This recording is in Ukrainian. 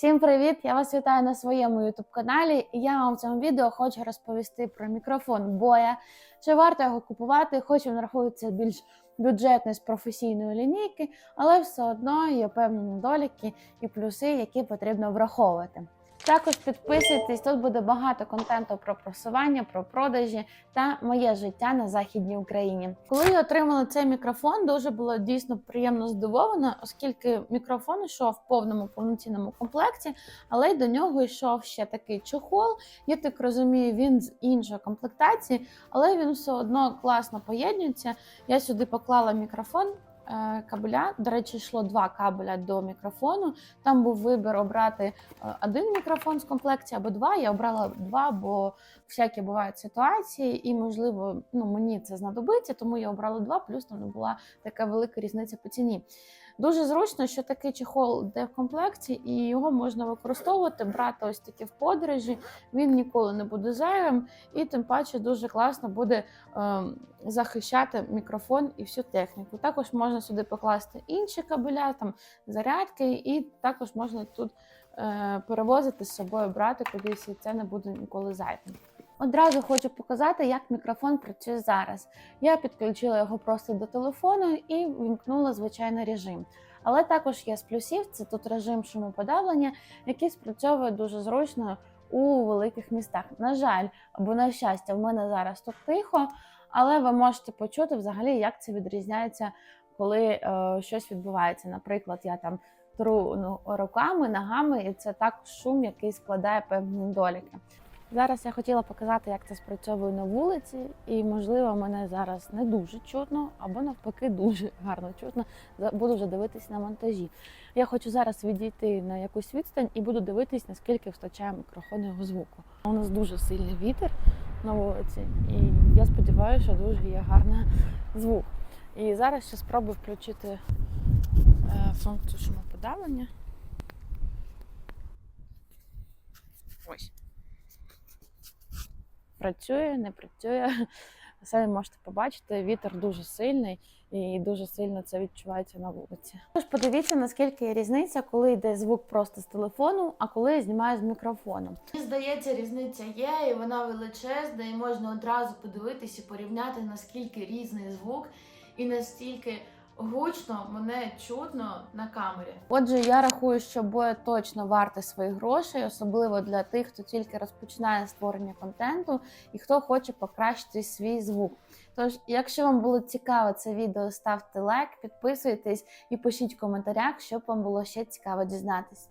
Всім привіт! Я вас вітаю на своєму youtube каналі. І я вам в цьому відео хочу розповісти про мікрофон Боя. Чи варто його купувати, хоч він рахується більш бюджетний з професійної лінійки, але все одно є певні недоліки і плюси, які потрібно враховувати. Також підписуйтесь, тут буде багато контенту про просування, про продажі та моє життя на західній Україні. Коли я отримала цей мікрофон, дуже було дійсно приємно здивована, оскільки мікрофон йшов в повному повноцінному комплекті, але й до нього йшов ще такий чохол. Я так розумію, він з іншої комплектації, але він все одно класно поєднується. Я сюди поклала мікрофон. Е, Кабеля, до речі, йшло два кабеля до мікрофону. Там був вибір обрати е, один мікрофон з комплекції або два. Я обрала два, бо всякі бувають ситуації, і можливо, ну мені це знадобиться, тому я обрала два. Плюс там була така велика різниця по ціні. Дуже зручно, що такий чехол йде в комплекті, і його можна використовувати, брати ось такі в подорожі. Він ніколи не буде зайвим, і тим паче дуже класно буде ем, захищати мікрофон і всю техніку. Також можна сюди покласти інші кабеля, там зарядки, і також можна тут е, перевозити з собою, брати кудись, і це не буде ніколи зайвим. Одразу хочу показати, як мікрофон працює зараз. Я підключила його просто до телефону і вімкнула звичайний режим. Але також є з плюсів, це тут режим шумоподавлення, який спрацьовує дуже зручно у великих містах. На жаль, або на щастя, в мене зараз тут тихо, але ви можете почути взагалі, як це відрізняється, коли е, щось відбувається. Наприклад, я там тру ну, руками, ногами, і це також шум, який складає певні недоліки. Зараз я хотіла показати, як це спрацьовує на вулиці, і можливо мене зараз не дуже чутно, або навпаки дуже гарно чутно. Буду вже дивитись на монтажі. Я хочу зараз відійти на якусь відстань і буду дивитись, наскільки вистачає мікрофону його звуку. У нас дуже сильний вітер на вулиці, і я сподіваюся, що дуже є гарний звук. І зараз ще спробую включити е, функцію шумоподавлення. Ось працює, не працює. Самі можете побачити, вітер дуже сильний і дуже сильно це відчувається на вулиці. Тож подивіться, наскільки є різниця, коли йде звук просто з телефону, а коли я знімаю з мікрофоном. Мені здається, різниця є, і вона величезна, і можна одразу подивитись і порівняти, наскільки різний звук і настільки гучно мене чутно на камері. Отже, я рахую, що боє точно варте своїх грошей, особливо для тих, хто тільки розпочинає створення контенту і хто хоче покращити свій звук. Тож, якщо вам було цікаво це відео, ставте лайк, підписуйтесь і пишіть в коментарях, щоб вам було ще цікаво дізнатись.